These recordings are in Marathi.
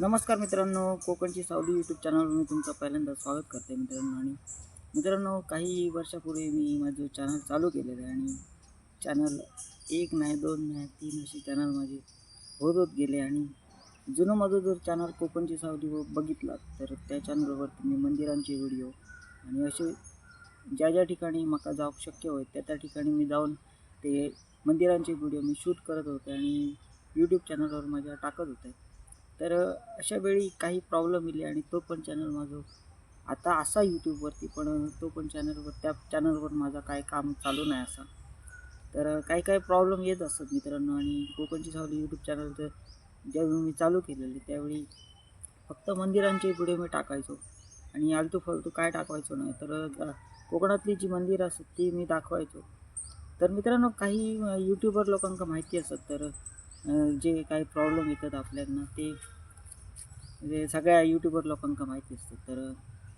नमस्कार मित्रांनो कोकणची सावली यूट्यूब चॅनलवर मी तुमचं पहिल्यांदा स्वागत करते मित्रांनो. आणि मित्रांनो काही वर्षापूर्वी मी माझं चॅनल चालू केलेलं आहे आणि चॅनल एक नाही दोन नाही तीन असे चॅनल माझे होत होत गेले आणि जुनं माझं जर चॅनल कोकणची सावली व बघितला तर त्या चॅनलवर तुम्ही मंदिरांचे व्हिडिओ आणि असे ज्या ज्या ठिकाणी मला जाऊ शक्य होईल त्या त्या ठिकाणी मी जाऊन ते मंदिरांचे व्हिडिओ मी शूट करत होते आणि यूट्यूब चॅनलवर माझ्या टाकत होते. तर अशा वेळी काही प्रॉब्लेम येईल आणि तो पण चॅनल माझं आता असा यूट्यूबवरती पण तो पण चॅनलवर त्या चॅनलवर माझा काय काम चालू नाही असा. तर काही काही प्रॉब्लेम येत असतात मित्रांनो आणि कोकणची सावली यूट्यूब चॅनल तर ज्यावेळी मी चालू केलेले त्यावेळी फक्त मंदिरांचे व्हिडिओ मी टाकायचो आणि आलतू फालतू काय टाकवायचो नाही. तर कोकणातली जी मंदिरं असतात ती मी दाखवायचो. तर मित्रांनो काही यूट्यूबर लोकांना माहिती असतात तर जे काही प्रॉब्लेम येतात आपल्याकडनं ते म्हणजे सगळ्या यूट्यूबर लोकांना माहिती असतं. तर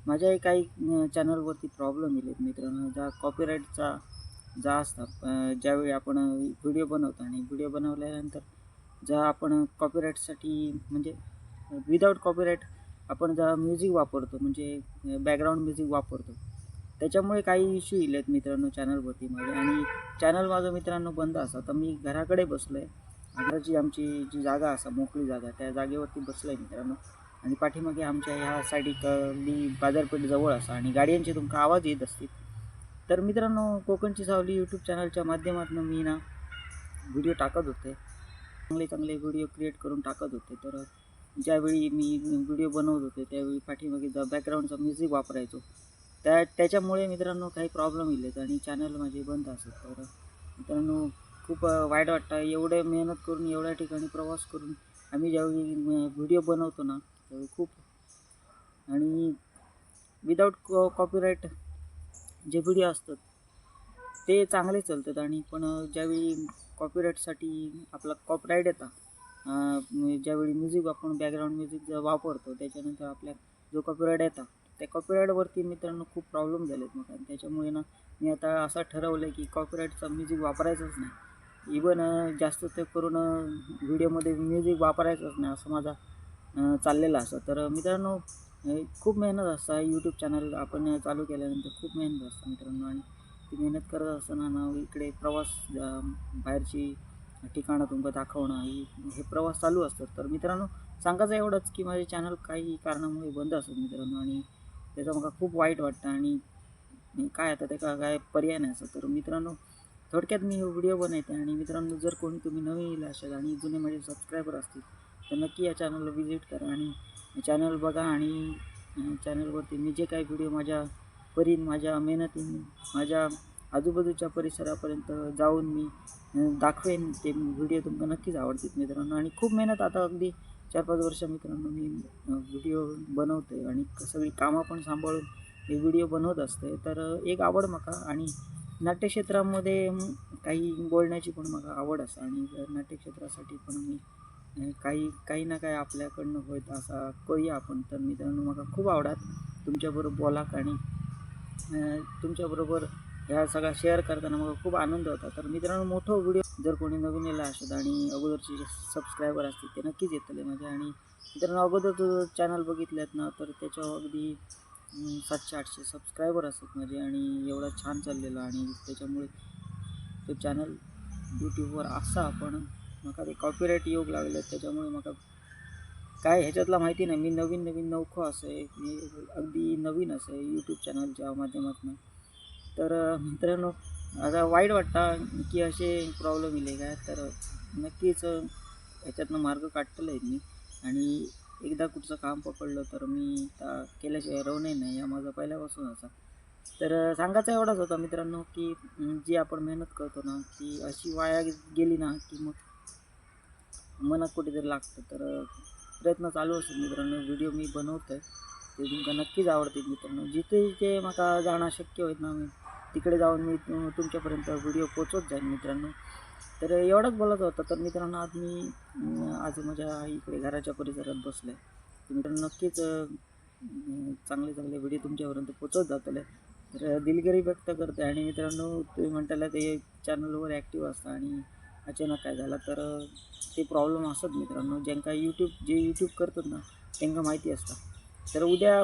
माझ्याही काही चॅनलवरती प्रॉब्लेम येतात मित्रांनो ज्या कॉपीराईटचा जा असतात ज्यावेळी आपण व्हिडिओ बनवतो आणि व्हिडिओ बनवल्यानंतर ज्या आपण कॉपीराईटसाठी म्हणजे विदाऊट कॉपीराईट आपण ज्या म्युझिक वापरतो म्हणजे बॅकग्राऊंड म्युझिक वापरतो त्याच्यामुळे काही इश्यू येले आहेत मित्रांनो चॅनलवरती माझे. आणि चॅनल माझं मित्रांनो बंद असा तर मी घराकडे बसलो आहे आग्राची आमची जी जागा असा मोकळी जागा त्या जागेवरती बसलं आहे मित्रांनो. आणि पाठीमागे आमच्या ह्या साईडली बाजारपेठ जवळ असा आणि गाड्यांचे तुमका आवाज येत असतील. तर मित्रांनो कोकणची सावली यूट्यूब चॅनलच्या माध्यमातून मी ना व्हिडिओ टाकत होते. चांगले चांगले व्हिडिओ क्रिएट करून टाकत होते. तर ज्यावेळी मी व्हिडिओ बनवत होते त्यावेळी पाठीमागे जा बॅकग्राऊंडचा म्युझिक वापरायचो. त्या त्याच्यामुळे मित्रांनो काही प्रॉब्लेम येलेत आणि चॅनल माझे बंद असत. तर मित्रांनो खूप वाईट वाटतं. एवढे मेहनत करून एवढ्या ठिकाणी प्रवास करून आम्ही ज्यावेळी व्हिडिओ बनवतो ना त्यावेळी खूप. आणि विदाऊट कॉ कॉपीराईट जे व्हिडिओ असतात ते चांगले चालतात. आणि पण ज्यावेळी कॉपीराईटसाठी आपला कॉपीराईट येतात ज्यावेळी म्युझिक आपण बॅकग्राऊंड म्युझिक वापरतो त्याच्यानंतर आपल्या जो कॉपीराईट येतात त्या कॉपीराईटवरती मित्रांनो खूप प्रॉब्लेम झालेत मग. त्याच्यामुळे ना मी आता असं ठरवलं आहे की कॉपीराईटचा म्युझिक वापरायचंच नाही. इवन जास्त ते करून व्हिडिओमध्ये म्युझिक वापरायचंच नाही असं माझा चाललेला असं. तर मित्रांनो खूप मेहनत असतं यूट्यूब चॅनल आपण चालू केल्यानंतर खूप मेहनत असतं मित्रांनो. आणि ती मेहनत करत असताना ना इकडे प्रवास बाहेरची ठिकाणं तुमचं दाखवणं ही हे प्रवास चालू असतात. तर मित्रांनो सांगायचं एवढंच की माझे चॅनल काही कारणामुळे बंद असतात मित्रांनो. आणि त्याचा मला खूप वाईट वाटतं आणि काय आता ते काय पर्याय नाही असं. तर मित्रांनो थोडक्यात मी हे व्हिडिओ बनवते आणि मित्रांनो जर कोणी तुम्ही नवीन येईल असेल आणि जुने माझे सबस्क्रायबर असतील तर नक्की या चॅनलला व्हिजिट करा आणि चॅनल बघा आणि चॅनलवरती मी जे काही व्हिडिओ माझ्या परीन माझ्या मेहनतीने माझ्या आजूबाजूच्या परिसरापर्यंत जाऊन मी दाखवेन ते व्हिडिओ तुमका नक्कीच आवडतील मित्रांनो. आणि खूप मेहनत आता अगदी चार पाच वर्ष मित्रांनो मी व्हिडिओ बनवते आणि सगळी कामं पण सांभाळून हे व्हिडिओ बनवत असते. तर एक आवड मका आणि नाट्यक्षेत्रामध्ये काही बोलण्याची पण मला आवड असं आणि जर नाट्यक्षेत्रासाठी पण मी काही काही ना काही आपल्याकडनं होत असा करूया आपण तर मित्रांनो मला खूप आवडत तुमच्याबरोबर बोलाक आणि तुमच्याबरोबर ह्या सगळ्या शेअर करताना मला खूप आनंद होता. तर मित्रांनो मोठं व्हिडिओ जर कोणी नवीन येला असेल आणि अगोदरचे जे सबस्क्रायबर असतील ते नक्कीच येतले माझे आणि मित्रांनो अगोदर जर चॅनल बघितलेत ना तर त्याच्यावर अगदी सातशे आठशे सबस्क्रायबर असतात माझे आणि एवढा छान चाललेला आणि त्याच्यामुळे तो चॅनल यूट्यूबवर असा पण म्हाका ते कॉपीराईट योग लागले त्याच्यामुळे म्हाका काय ह्याच्यातला माहिती नाही. मी नवीन नवीन नौखो असं मी अगदी नवीन असं आहे यूट्यूब चॅनलच्या माध्यमातून. तर मित्रांनो आता वाईट वाटता की असे प्रॉब्लेम येले काय तर नक्कीच ह्याच्यातनं मार्ग काढतलं आहे मी. आणि एकदा कुठचं काम पकडलं तर मी त्या केल्याशिवाय रवणे नाही या माझा पहिल्यापासून असा. तर सांगायचा एवढाच होता मित्रांनो की जी आपण मेहनत करतो ना ती अशी वाया गेली ना की मग मनात कुठेतरी लागतं. तर प्रयत्न चालू असेल मित्रांनो. व्हिडिओ मी बनवतो आहे ते तुमका नक्कीच आवडते मित्रांनो. जिथे जिथे मला जाणं शक्य होईल ना मी तिकडे जाऊन मी तुमच्यापर्यंत व्हिडिओ पोचवत जाईन मित्रांनो. तर एवढंच बोलत होता तर मित्रांनो आज मी आज माझ्या इकडे घराच्या परिसरात बसले. आहे तर मित्रांनो नक्कीच चांगले चांगले व्हिडिओ तुमच्यापर्यंत पोचवत जातले. तर दिलगिरी व्यक्त करते आणि मित्रांनो तुम्ही म्हणताला ते चॅनलवर ॲक्टिव्ह असतं आणि अचानक काय झाला तर ते प्रॉब्लेम असत मित्रांनो. ज्यांका यूट्यूब जे यूट्यूब करतात ना त्यांना माहिती असतं. तर उद्या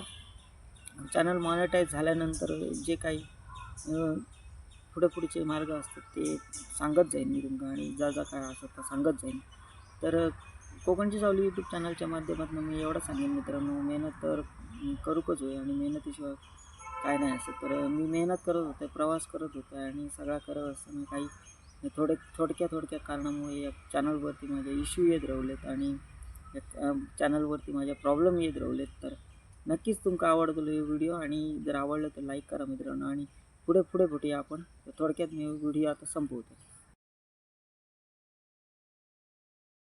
चॅनल मॉनिटाईज झाल्यानंतर जे काही पुढे पुढचे मार्ग असतात ते सांगत जाईन मी तुमका आणि जा जा काय असतात तर सांगत जाईन. तर कोकणची सावली यूट्यूब चॅनलच्या माध्यमातून मी एवढं सांगेन मित्रांनो मेहनत तर करूकच होय आणि मेहनतीशिवाय काय नाही असं. तर मी मेहनत करत होते प्रवास करत होते आणि सगळा करत असताना काही थोडे थोडक्या थोडक्या कारणामुळे या चॅनलवरती माझे इश्यू येत राहिलेत आणि या चॅनलवरती माझ्या प्रॉब्लेम येत राहिलेत. तर नक्कीच तुमका आवडतो हे व्हिडिओ आणि जर आवडलं तर लाईक करा मित्रांनो आणि पुढे पुढे भेटूया आपण. थोडक्यात मी व्हिडिओ आता संपवतो.